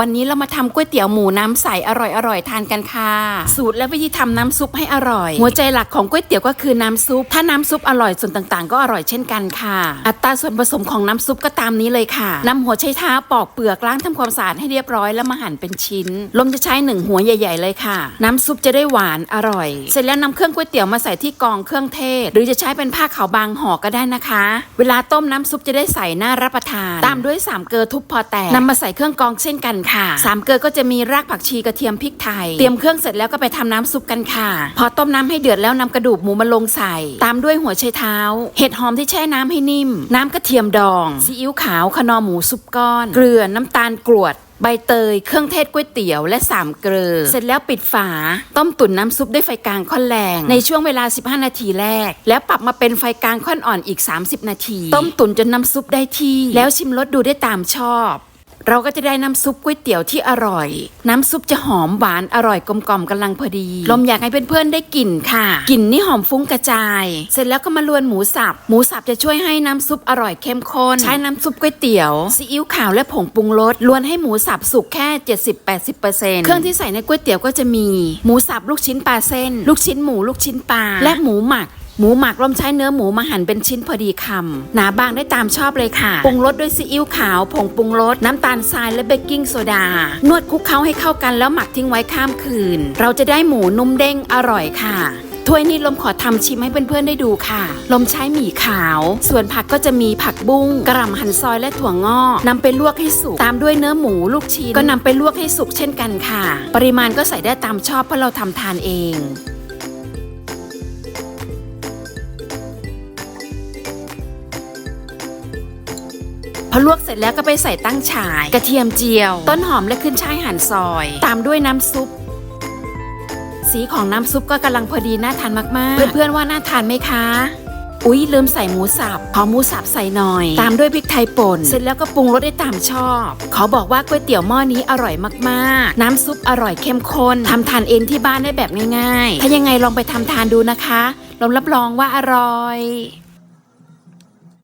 วันนี้เรามาทำก๋วยเตี๋ยวหมูน้ำใสอร่อยๆทานกันค่ะ สูตรและวิธีทำน้ำซุปให้อร่อย หัวใจหลักของก๋วยเตี๋ยวก็คือน้ำซุป ถ้าน้ำซุปอร่อยส่วนต่างๆ ก็อร่อยเช่นกันค่ะ อัตราส่วนผสมของน้ำซุปก็ตามนี้เลยค่ะนำหัวไชเท้าปอกเปลือกล้างทำความสะอาดให้เรียบร้อยแล้วมาหั่นเป็นชิ้น ลมจะใช้หนึ่งหัวใหญ่ ๆ เลยค่ะ น้ำซุปจะได้หวานอร่อย เสร็จแล้วนำเครื่องก๋วยเตี๋ยวมาใส่ที่กองเครื่องเทศ หรือจะใช้เป็นผ้าขาวบางห่อก็ได้นะคะ เวลาต้มน้ำซุปจะได้ใส่น่ารับประทาน ตามด้วยสามเกลือทุบพอแตกนำมาใส่เครื่องกองเช่นกันค่ะสามเกลือก็จะมีรากผักชีกระเทียมพริกไทย เตรียมเครื่องเสร็จแล้วก็ไปทำน้ำซุปกันค่ะ พอต้มน้ำให้เดือดแล้วนำกระดูกหมูมาลงใส่ ตามด้วยหัวไชเท้า เห็ดหอมที่แช่น้ำให้นิ่ม น้ำกระเทียมดอง ซีอิ๊วขาวขนอหมูซุปก้อน เกลือน้ำตาลกรวดใบเตย เครื่องเทศก๋วยเตี๋ยวและสามเกลือ เสร็จแล้วปิดฝา ต้มตุ๋นน้ำซุปด้วยไฟกลางค่อนแรง ในช่วงเวลา 15 นาทีแรก แล้วปรับมาเป็นไฟกลางค่อนอ่อนอีก 30 นาที ต้มตุ๋นจนน้ำซุปได้ที่ แล้วชิมรสดูได้ตามชอบ เราก็จะได้น้ำซุปก๋วยเตี๋ยวที่อร่อย น้ำซุปจะหอมหวานอร่อยกลมกล่อมกำลังพอดี ลมอยากให้เพื่อนๆได้กลิ่นค่ะกลิ่นนี่หอมฟุ้งกระจาย เสร็จแล้วก็มาลวนหมูสับหมูสับจะช่วยให้น้ำซุปอร่อยเข้มข้นใช้น้ำซุปก๋วยเตี๋ยวซีอิ๊วขาวและผงปรุงรสลวนให้หมูสับสุกแค่ 70-80%เครื่องที่ใส่ในก๋วยเตี๋ยวก็จะมี หมูสับลูกชิ้นปลาเส้น ลูกชิ้นหมูลูกชิ้นปลาและหมูหมัก หมูหมักลมใช้เนื้อหมูมาหั่นเป็นชิ้นพอดีคำหนาบางได้ตามชอบเลยค่ะปรุงรสด้วยซีอิ๊วขาว ผงปรุงรสน้ำตาลทรายและเบกกิ้งโซดา นวดคลุกเคล้าให้เข้ากันแล้วหมักทิ้งไว้ข้ามคืน เราจะได้หมูนุ่มเด้งอร่อยค่ะถ้วยนี้ลมขอทำชิมให้เพื่อนๆได้ดูค่ะ ลมใช้หมี่ขาว ส่วนผักก็จะมีผักบุ้งกระหล่ำหั่นซอยและถั่วงอกนำไปลวกให้สุก ตามด้วยเนื้อหมูลูกชิ้นก็นำไปลวกให้สุกเช่นกันค่ะ ปริมาณก็ใส่ได้ตามชอบเพราะเราทำทานเอง พอลวกเสร็จแล้วก็ไปใส่ตั้งฉาย กระเทียมเจียว ต้นหอมและขึ้นช่ายหั่นซอย ตามด้วยน้ำซุป สีของน้ำซุปก็กำลังพอดีน่าทานมากๆ เพื่อนๆว่าน่าทานไหมคะ อุ๊ย ลืมใส่หมูสับ ขอหมูสับใส่หน่อย ตามด้วยพริกไทยป่น เสร็จแล้วก็ปรุงรสได้ตามชอบ ขอบอกว่าก๋วยเตี๋ยวหม้อนี้อร่อยมากๆ น้ำซุปอร่อยเข้มข้นทำทานเองที่บ้านได้แบบง่ายๆ ถ้ายังไงลองไปทำทานดูนะคะเรารับรองว่าอร่อย